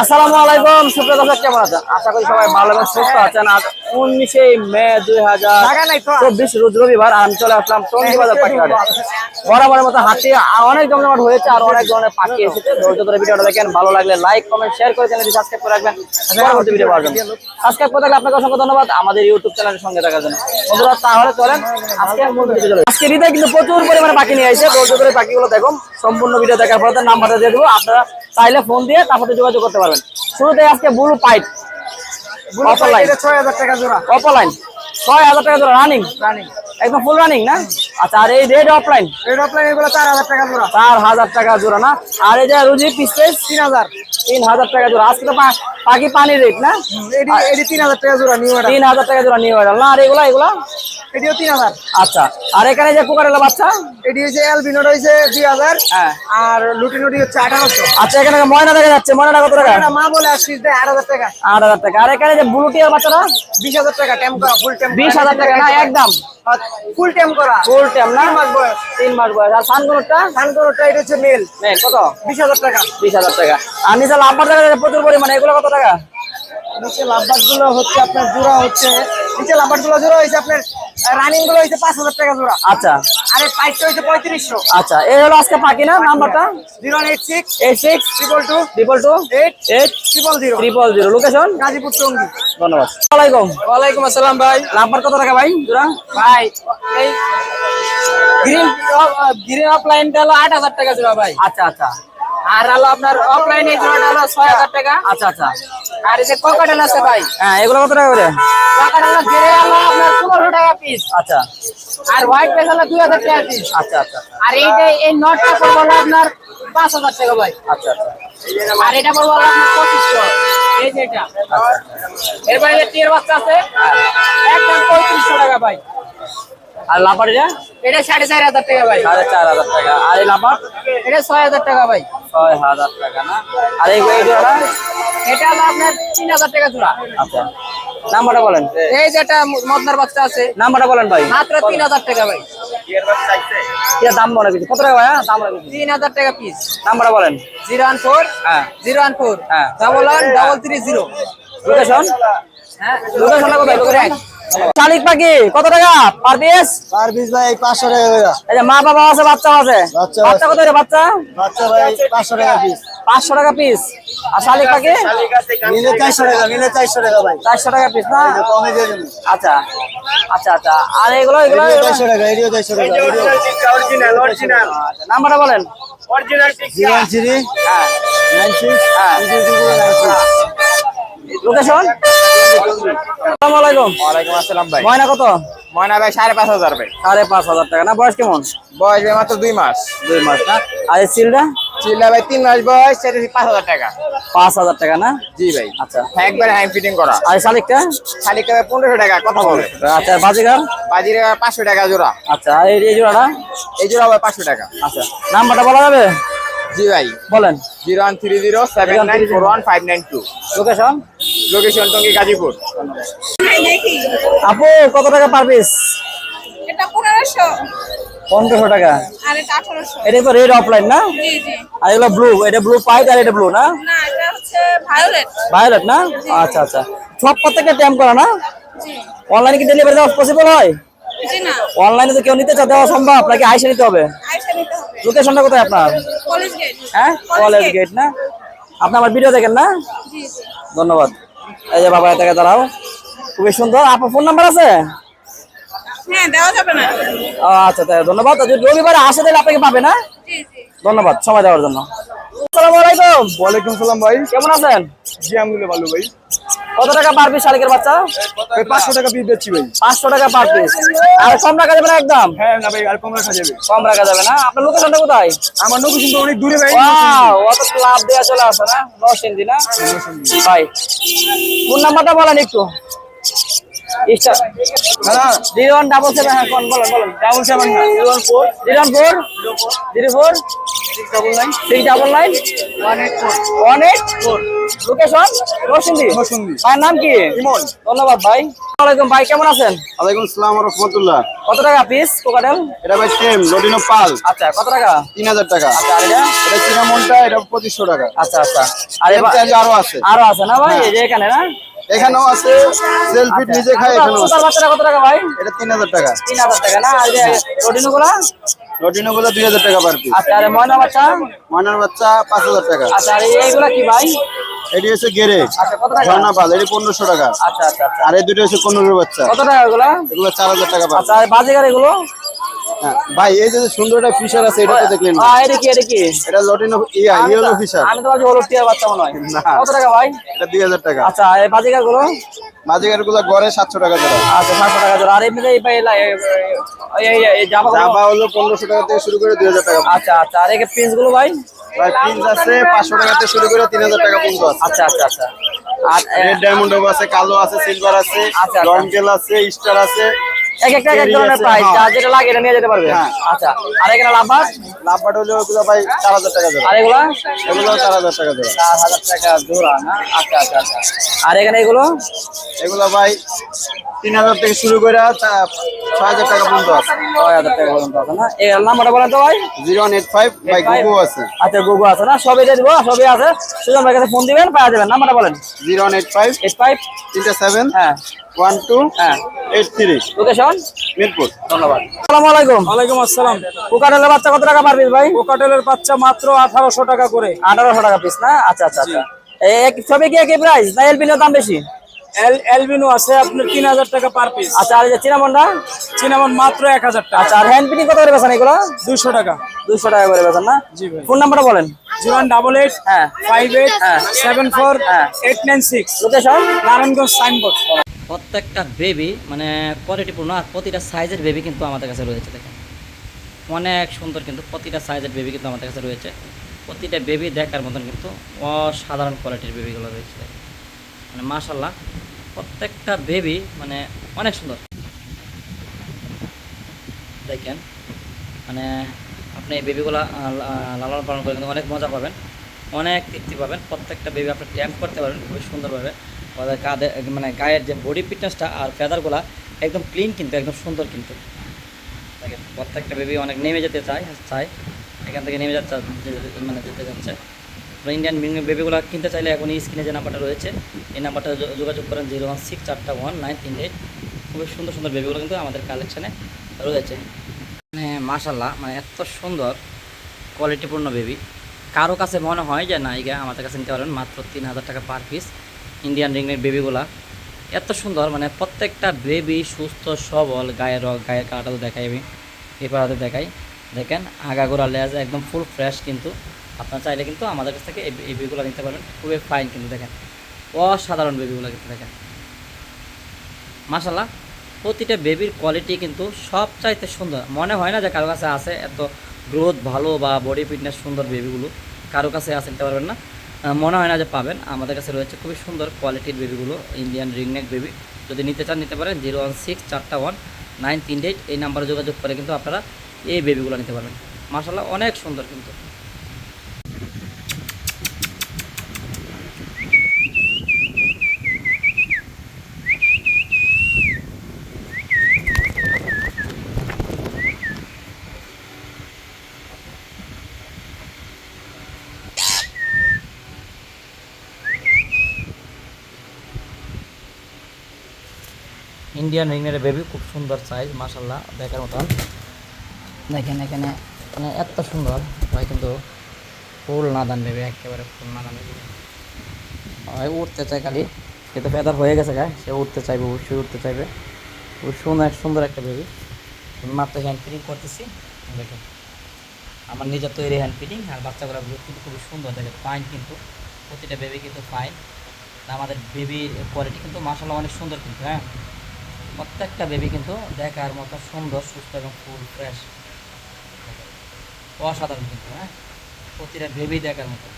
আসসালামু আলাইকুম সুপ্রিয় দর্শক কেমন আছেন? আশা করি সবাই ভালো এবং সুস্থ আছেন। আজ উনিশে মে দুই হাজার চব্বিশ রোজ রবিবার আমি চলে আসলাম টঙ্গি বাজার পাখি হাটে বরাবরের মতো হাটে অনেক জমজমাট হয়েছে আর অনেক ধরনের পাখি এসেছে। ধৈর্য ধরে ভিডিওটা দেখেন। ভালো লাগলে লাইক কমেন্ট শেয়ার করে চ্যানেলটি সাবস্ক্রাইব করে রাখবেন। পরবর্তী ভিডিও পাওয়ার জন্য। সাবস্ক্রাইব করে থাকলে আপনাকে অসংখ্য ধন্যবাদ। আমাদের ইউটিউব চ্যানেলের সঙ্গে থাকার জন্য। বন্ধুরা তাহলে চলেন। আজকে হৃদয় কিন্তু প্রচুর পরিমাণে পাখি নিয়ে এসেছে ধৈর্য ধরে পাখিগুলো দেখুন। সম্পূর্ণ ভিডিও দেখার পর তার নাম্বারটা দিয়ে দেবো। আপনারা চাইলে ফোন দিয়ে তার সাথে যোগাযোগ করতে পারবেন। শুরুতে আজকে ব্লু পাইপ অফলাইন ছয় হাজার টাকা জোড়া। লাইন ছয় হাজার টাকা ধরে রানিং রানিং একদম ফুল রানিং না? আচ্ছা আর এই রেড অফলাইন রেড অফলাইন এগুলো চার হাজার টাকা জোড়া। চার হাজার টাকা জোড়া না? আর এই যে রুজি পিসেস তিন হাজার। তিন হাজার টাকা জোড়া। আজকে তো পাখি পানির রেট না? এটি এটি তিন হাজার টাকা জোড়া নিউ তিন হাজার টাকা জোড়া নিয়ে না? আর এগুলা এগুলা? এটিও তিন হাজার। আচ্ছা আর এখানে যে কুকারেলা বাচ্চা? এটি হচ্ছে দুই হাজার হ্যাঁ। আর লুটিনুটি হচ্ছে আঠারোশো। আচ্ছা এখানে ময়না দেখা যাচ্ছে ময়নাটা কত টাকা? মা বলে আসছিস দেয় আট হাজার টাকা। আট হাজার টাকা। আর এখানে যে বাচ্চারা বিশ হাজার টাকা টেম করা ফুল টেম বিশ হাজার টাকা না একদম। ফুল টেম করা। ফুল টেম না? মাস বয়স। তিন মাস বয়স। আর এটা হচ্ছে মেল কত? বিশ হাজার টাকা। বিশ হাজার টাকা। আর নিচে দেখা যাচ্ছে প্রচুর পরিমাণে। এগুলো কত টাকা? নিচে লাভবাটগুলো হচ্ছে আপনার জোড়া হচ্ছে। নিচে লাভবাটগুলো জোড়া হচ্ছে আপনার রানিংগুলো হচ্ছে পাঁচ হাজার টাকা জোড়া। আচ্ছা। আর এই পাইপটা হচ্ছে পঁয়ত্রিশশো। আচ্ছা এই হলো আজকে পাখি না নাম্বারটা? Zero eight six eight six triple two triple two eight eight triple zero triple zero location Gazipur Tongi. ধন্যবাদ। আসসালামাইকুম ওয়ালাইকুম আসসালাম ভাই। নাম্বার কত টাকা ভাই জোড়া? ভাই এই গ্রিন গ্রিন অফলাইনটা হলো আট হাজার টাকা জোড়া ভাই। আচ্ছা আচ্ছা। আর হলো আপনার অফলাইন এই জোড়াটা হলো ছয় হাজার টাকা। আচ্ছা আচ্ছা। আর এই যে ককাটেল আছে ভাই। হ্যাঁ এগুলো কত টাকা করে? ককাটেল গেরে হলো আপনার পনেরোশো টাকা পিস আচ্ছা। আর হোয়াইট পেস হলো দুই হাজার টাকা পিস আচ্ছা আচ্ছা আর এইটা এই নটটা পড়ব হলো আপনার পাঁচ হাজার টাকা ভাই। আচ্ছা আচ্ছা। আর এটা পড়ব হলো আপনার পঁচিশশো এই যে এটা। এরপরে যে টিয়ার বাচ্চা আছে। একদম পঁয়ত্রিশশো টাকা ভাই। আর লাম্বারটা এটা? সাড়ে চার হাজার টাকা ভাই। সাড়ে চার হাজার টাকা। আর এই লাম্বার এটা ছয় হাজার টাকা ভাই। ছয় হাজার টাকা না? আর এই জোড়াটা এটা? হলো আপনার তিন হাজার টাকা জোড়া। আচ্ছা। নাম্বারটা বলেন। এই যেটা মদনার বাচ্চা আছে। নাম্বারটা বলেন ভাই। মাত্র তিন হাজার টাকা ভাই। দাম মনে কিছু কত টাকা ভাই হ্যাঁ? দাম তিন হাজার টাকা পিস নাম্বারটা বলেন। জিরো ওয়ান ফোর হ্যাঁ। জিরো ওয়ান ফোর হ্যাঁ। Double one double three zero location হ্যাঁ। লোকেশনটা কোথায়? লোকেশন শালিক পাখি কত টাকা? পার পিস পার পিস ভাই পাঁচশো টাকা করে। এই যে মা বাবা আছে বাচ্চা আছে। বাচ্চা বাচ্চা কত রে বাচ্চা? বাচ্চা ভাই পাঁচশো টাকা পিস পাঁচশো টাকা পিস আর শালিক পাখি? নিলে চারশো টাকা নিলে চারশো টাকা ভাই। চারশো টাকা পিস না? কমে দিয়ে আচ্ছা আচ্ছা আচ্ছা। আর এগুলো এগুলো এটিও এগুলো- চারশো টাকা এটিও চারশো টাকা আচ্ছা, নাম্বারটা বলেন। জিরো ওয়ান হ্যাঁ। নাইন সিক্স হ্যাঁ। লোকেশন? আসসালামু আলাইকুম। ওয়ালাইকুম আসসালাম ভাই। ময়না কত? ময়না ভাই সাড়ে পাঁচ হাজার ভাই। সাড়ে পাঁচ হাজার টাকা। না বয়স কেমন? বয়স মাত্র দুই মাস। দুই মাস না? আর এই সিলটা চিল্লা ভাই তিন মাস বয়স সেটা পাঁচ হাজার টাকা। পাঁচ হাজার টাকা না? জি ভাই। আচ্ছা। একবারে হ্যান্ড ফিটিং করা। আর শালিকটা? খালি কাবে পনেরোশো টাকা কথা বলে। আচ্ছা বাজিগার? বাজির পাঁচশো টাকা জোড়া। আচ্ছা আর এই জোড়াটা? এই জোড়া ভাই পাঁচশো টাকা। আচ্ছা নাম্বারটা বলা যাবে? জি ভাই। বলেন। Zero one three zero seven nine four one five nine two. Location location Tongi Gazipur. আপু কত টাকা পার পিস এটা পনেরোশো। পনেরোশো টাকা। আর এটা আঠারোশো। এটা তো রেড অফলাইন না? জি জি। আর এগুলো ব্লু এটা ব্লু পাইট আর এটা ব্লু না? না এটা হচ্ছে ভায়োলেট ভায়োলেট না? আচ্ছা আচ্ছা। সব প্রত্যেকটা ট্যাম করা না? জি। অনলাইনে কি ডেলিভারি দেওয়া পসিবল হয়? জি না। অনলাইনে তো কেউ নিতে চায় দেওয়া সম্ভব নাকি আইসে নিতে হবে? আইসা নিতে হবে। লোকেশনটা কোথায় আপনার? College gate. হ্যাঁ? College gate. না? আপনি আমার ভিডিও দেখেন না? জি জি। ধন্যবাদ। এই যে বাবা এটাকে দাঁড়াও। খুবই সুন্দর। আপনার ফোন নাম্বার আছে? হ্যাঁ না। আচ্ছা তাই ধন্যবাদ। যদি রবিবারে আসে তাহলে আপনাকে পাবে না? জি জি। ধন্যবাদ সময় দেওয়ার জন্য। আসসালামু আলাইকুম। ওয়ালাইকুম সালাম ভাই। কেমন আছেন? জি আলহামদুলিল্লাহ ভালো ভাই। কত টাকা পার পিস শালিকের বাচ্চা? ভাই পাঁচশো টাকা পিস বেচছি ভাই। পাঁচশো টাকা পার পিস আর কম রাখা যাবে না একদম? হ্যাঁ না ভাই আর কম রাখা যাবে। কম রাখা যাবে না? আপনার লোকেশনটা কোথায়? আমার নৌকো কিন্তু অনেক দূরে ভাই। ওয়াও অত লাভ দেওয়া চলে আসে না? নরসিংদী না? ভাই ফোন নাম্বারটা বলেন একটু। হ্যাঁ জিরো ওয়ান ডাবল সেভেন হ্যাঁ কোন বলেন বলেন। ডাবল সেভেন না zero one four zero one four zero four double nine six double nine one eight four location Rasundi Narsingdi. ভাইয়ের নাম কি? ইমন। ধন্যবাদ ভাই। ভাই কেমন আছেন? ওয়ালাইকুম আসসালাম রহমতুল্লাহ। কত টাকা পিস কোকাটেল? এটা ভাই সেম লটিনো পাল আচ্ছা কত টাকা? তিন হাজার টাকা। আচ্ছা এটা? এটা চিনামনটা এটা পঁচিশশো টাকা। আচ্ছা আচ্ছা। আর আছে। আরও আছে না ভাই? এই যে এখানে না? এখানেও আছে। সেলফিট নিজে খায় এখানেও আছে। কত টাকা ভাই? এটা তিন হাজার টাকা। তিন হাজার টাকা না? আর যে রোডিনো গুলা? লটিনো গুলো দুই হাজার টাকা পার পিস আচ্ছা আর ময়না বাচ্চা? ময়নার বাচ্চা পাঁচ হাজার টাকা। আচ্ছা আর এইগুলা কি ভাই? এটি হচ্ছে গেরে আচ্ছা ঝর্ণা পাল এটি পনেরোশো টাকা। আচ্ছা আচ্ছা আর এই দুটো হচ্ছে পনেরো বাচ্চা। কত টাকা এগুলো? এগুলো চার হাজার টাকা আচ্ছা বাজিগার এগুলো? ভাই এই যে সুন্দর একটা ফিশার আছে এটা তো দেখলেন না? এটা কি এটা কি? এটা লটিনো ইয়া ইয়েলো ফিশার আমি তো ভাবছি হলুদ টিয়ার বাচ্চা মনে হয়। কত টাকা ভাই? এটা দুই হাজার টাকা। আচ্ছা এই বাজিগারগুলো মাঝিগারগুলো গড়ে সাতশো টাকা জোড়া। আচ্ছা সাতশো টাকা জোড়া। আর এমনিতে এই এই- জামা জামা হলো পনেরোশো টাকা থেকে শুরু করে দুই হাজার টাকা। আচ্ছা আচ্ছা। আর এই পিসগুলো ভাই? ভাই পিস আছে পাঁচশো টাকা থেকে শুরু করে তিন হাজার টাকা পর্যন্ত আছে। আচ্ছা আচ্ছা আচ্ছা। আর রেড ডায়মন্ড আছে কালো আছে সিলভার আছে আচ্ছা, আচ্ছা। আছে স্টার আছে। এক একটা এক এক ধরনের প্রাইস হ্যাঁ। যা যেটা লাগে এটা নিয়ে যেতে পারবে। হ্যাঁ। আচ্ছা আর এখানে লাভবাস? লাভবাট হলো ওগুলো ভাই চার হাজার টাকা জোড়া। আর এগুলো? এগুলো চার হাজার টাকা জোড়া। চার হাজার টাকা জোড়া না? আচ্ছা আচ্ছা আচ্ছা। আর এখানে এগুলো? এগুলো ভাই তিন হাজার থেকে শুরু করে ছয় হাজার টাকা পর্যন্ত আছে। ছয় হাজার টাকা পর্যন্ত আছে না? এই নাম্বারটা বলেন তো ভাই। জিরো ওয়ান এইট ফাইভ বাই গুগু আছে। আচ্ছা গুগু আছে না? সবই দিয়ে দিব সবই আছে। সুজন ভাই কাছে ফোন দিবেন পাওয়া যাবেন নাম্বারটা বলেন। Zero one eight five eight five তিনটা সেভেন হ্যাঁ। ওয়ান টু হ্যাঁ। Eight three. লোকেশন মিরপুর। ধন্যবাদ। আসসালামু আলাইকুম। ওয়ালাইকুম আসসালাম। কুকাটেলের বাচ্চা কত টাকা পার পিস ভাই? কোকাটেলের বাচ্চা মাত্র আঠারোশো টাকা করে। আঠারোশো টাকা পিস না? আচ্ছা আচ্ছা আচ্ছা। এই এক সবই কি একই প্রাইস না এলপিনের দাম বেশি? এল এলবিনো আছে আপনার তিন হাজার টাকা পার পিস আচ্ছা আর চিনামনটা চিনামন মাত্র এক হাজার টাকা। আচ্ছা আর হ্যান্ড কত করে বেছেন এগুলো? দুইশো টাকা। দুশো টাকা করে বেছেন না? জি ভাই। ফোন নাম্বারটা বলেন। জিরো ডাবল এইট হ্যাঁ। ফাইভ এইট হ্যাঁ। সেভেন ফোর হ্যাঁ। Eight nine six. Location Narayanganj signboard. প্রত্যেকটা বেবি মানে কোয়ালিটিপূর্ণ আর প্রতিটা সাইজের বেবি কিন্তু আমাদের কাছে রয়েছে দেখেন। অনেক সুন্দর কিন্তু প্রতিটা সাইজের বেবি কিন্তু আমাদের কাছে রয়েছে। প্রতিটা বেবি দেখার মতন কিন্তু অসাধারণ কোয়ালিটির বেবিগুলো রয়েছে। মানে মাশাল্লাহ প্রত্যেকটা বেবি মানে অনেক সুন্দর। দেখেন মানে আপনি এই বেবিগুলো লালন পালন করে কিন্তু অনেক মজা পাবেন, অনেক তৃপ্তি পাবেন। প্রত্যেকটা বেবি আপনি ট্যাম্প করতে পারবেন, খুবই সুন্দরভাবে। ওদের কাঁধে মানে গায়ের যে বডি ফিটনেসটা আর ফেদারগুলো একদম ক্লিন কিন্তু, একদম সুন্দর কিন্তু। দেখেন, প্রত্যেকটা বেবি অনেক নেমে যেতে চায় চায়। এখান থেকে নেমে যাচ্ছে মানে যেতে যাচ্ছে। ইন্ডিয়ান বেবিগুলো কিনতে চাইলে এখন এই স্ক্রিনে যে নাম্বারটা রয়েছে, এই নাম্বারটা যোগাযোগ করেন জিরো ওয়ান সিক্স চারটা ওয়ান নাইন তিন এইট। খুবই সুন্দর সুন্দর বেবিগুলো কিন্তু আমাদের কালেকশানে রয়েছে। মানে মাশাল্লাহ মানে এত সুন্দর কোয়ালিটিপূর্ণ বেবি কারও কাছে মনে হয় যে, না ইগা আমাদের কাছে নিতে পারবেন মাত্র তিন হাজার টাকা পার পিস ইন্ডিয়ান রিংয়ের বেবিগুলা এত সুন্দর মানে প্রত্যেকটা বেবি সুস্থ, সবল, গায়ের রগ গায়ের কালারটাও দেখাই আমি এই পাড়াতে দেখাই। দেখেন, আগাগোড়া লেজ একদম ফুল ফ্রেশ কিন্তু। আপনারা চাইলে কিন্তু আমাদের কাছ থেকে এই বেবিগুলো নিতে পারবেন। খুবই ফাইন কিন্তু দেখেন। অসাধারণ বেবিগুলো কিন্তু দেখেন। মাশাল্লাহ প্রতিটা বেবির কোয়ালিটি কিন্তু সব চাইতে সুন্দর। মনে হয় না যে কারও কাছে আছে এত গ্রোথ ভালো বা বডি ফিটনেস সুন্দর বেবিগুলো কারও কাছে আছে, নিতে পারবেন না। মনে হয় না যে পাবেন। আমাদের কাছে রয়েছে খুবই সুন্দর কোয়ালিটির বেবিগুলো ইন্ডিয়ান রিংনেক বেবি যদি নিতে চান, নিতে পারেন। জিরো ওয়ান সিক্স চারটা ওয়ান নাইন তিন এইট এই নাম্বারে যোগাযোগ করে কিন্তু আপনারা এই বেবিগুলো নিতে পারবেন। মাসাল্লাহ অনেক সুন্দর কিন্তু। ইন্ডিয়ান রিংয়ের বেবি খুব সুন্দর সাইজ মাসাল্লাহ দেখার মতন দেখেন এখানে মানে এত সুন্দর। ভাই, কিন্তু ফুল নাদান বেবি একেবারে ফুল নাদান বেবি ভাই উঠতে চায় খালি। সে তো ফেদার হয়ে গেছে, গায়ে। সে উঠতে চাইবে, অবশ্যই উঠতে চাইবে। খুব সুন্দর সুন্দর একটা বেবি মাত্র হ্যান্ড ফিটিং করতেছি। দেখেন, আমার নিজের তৈরি হ্যান্ড ফিটিং আর বাচ্চাগুলো কিন্তু খুবই সুন্দর। দেখে ফাইন কিন্তু, প্রতিটা বেবি কিন্তু ফাইন আমাদের বেবির কোয়ালিটি কিন্তু মাসাল্লাহ অনেক সুন্দর কিন্তু হ্যাঁ? প্রত্যেকটা বেবি কিন্তু দেখার মতো সুন্দর, সুস্থ এবং ফুল ফ্রেশ অসাধারণ কিন্তু হ্যাঁ? প্রতিটা বেবি দেখার মতো।